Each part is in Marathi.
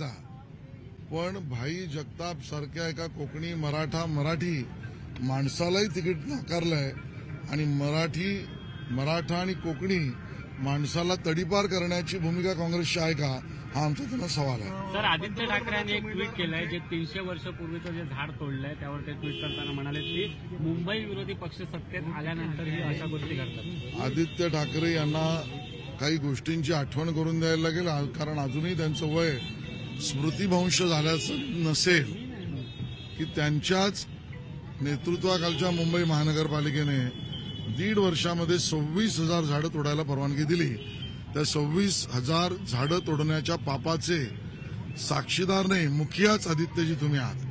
पण भाई जगताप सारख्या एका कोकणी मराठा मराठी माणसालाही तिकीट नाकारलंय आणि मराठी मराठा आणि कोकणी माणसाला तडीपार करण्याची भूमिका काँग्रेसची आहे का? हा आमचा त्यांना सवाल आहे. सर आदित्य ठाकरे यांनी एक ट्विट केलंय जे तीनशे वर्षपूर्वीचं जे झाड तोडलंय त्यावर ते ट्विट करताना म्हणाले की मुंबई विरोधी पक्ष सत्तेत आल्यानंतरही अशा गोष्टी घडतात. आदित्य ठाकरे यांना काही गोष्टींची आठवण करून द्यायला लागेल कारण अजूनही त्यांचं वय स्मृतिभंश झाल्याचं नसेल की त्यांच्याच नेतृत्वाखालच्या मुंबई महानगरपालिकेने दीड वर्षामध्ये सव्वीस हजार झाडं तोडायला परवानगी दिली. त्या सव्वीस हजार झाडं तोडण्याच्या पापाचे साक्षीदार नाही मुखियाच आदित्यजी तुम्ही आहात.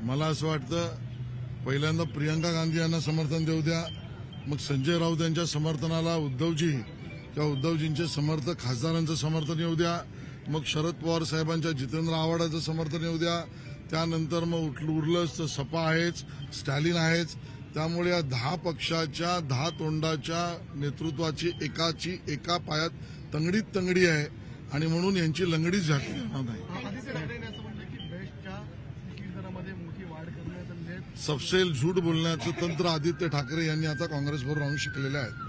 मला असं वाटतं पहिल्यांदा प्रियंका गांधी यांना समर्थन देऊ द्या. मग संजय राऊत यांच्या समर्थनाला उद्धवजी किंवा उद्धवजींचे समर्थक खासदारांचं समर्थन येऊ द्या. मग शरद पवार साहेबांच्या जितेंद्र आव्हाडाचं समर्थन येऊ द्या. त्यानंतर मग उठलं उरलंच तर सपा आहेच स्टॅलिन आहेच. त्यामुळे या दहा पक्षाच्या दहा तोंडाच्या नेतृत्वाची एकाची एका पायात तंगडीत तंगडी आहे. आणि म्हणून यांची लंगडीच झाली नाही आदित्य ठाकरेंनी असं म्हणलं की बेस्टच्या मोठी वाढ सपसेल झूट बोलण्याचं तंत्र आदित्य ठाकरे यांनी आता काँग्रेसबरोबर राहून शिकलेले आहेत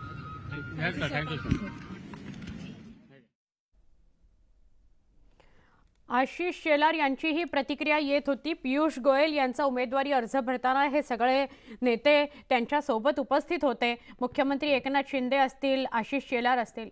आशिष शेलार यांची ही प्रतिक्रिया येत होती. पियुष गोयल यांचा उमेदवारी अर्ज भरताना हे सगळे नेते त्यांच्यासोबत उपस्थित होते. मुख्यमंत्री एकनाथ शिंदे असतील आशिष शेलार असतील.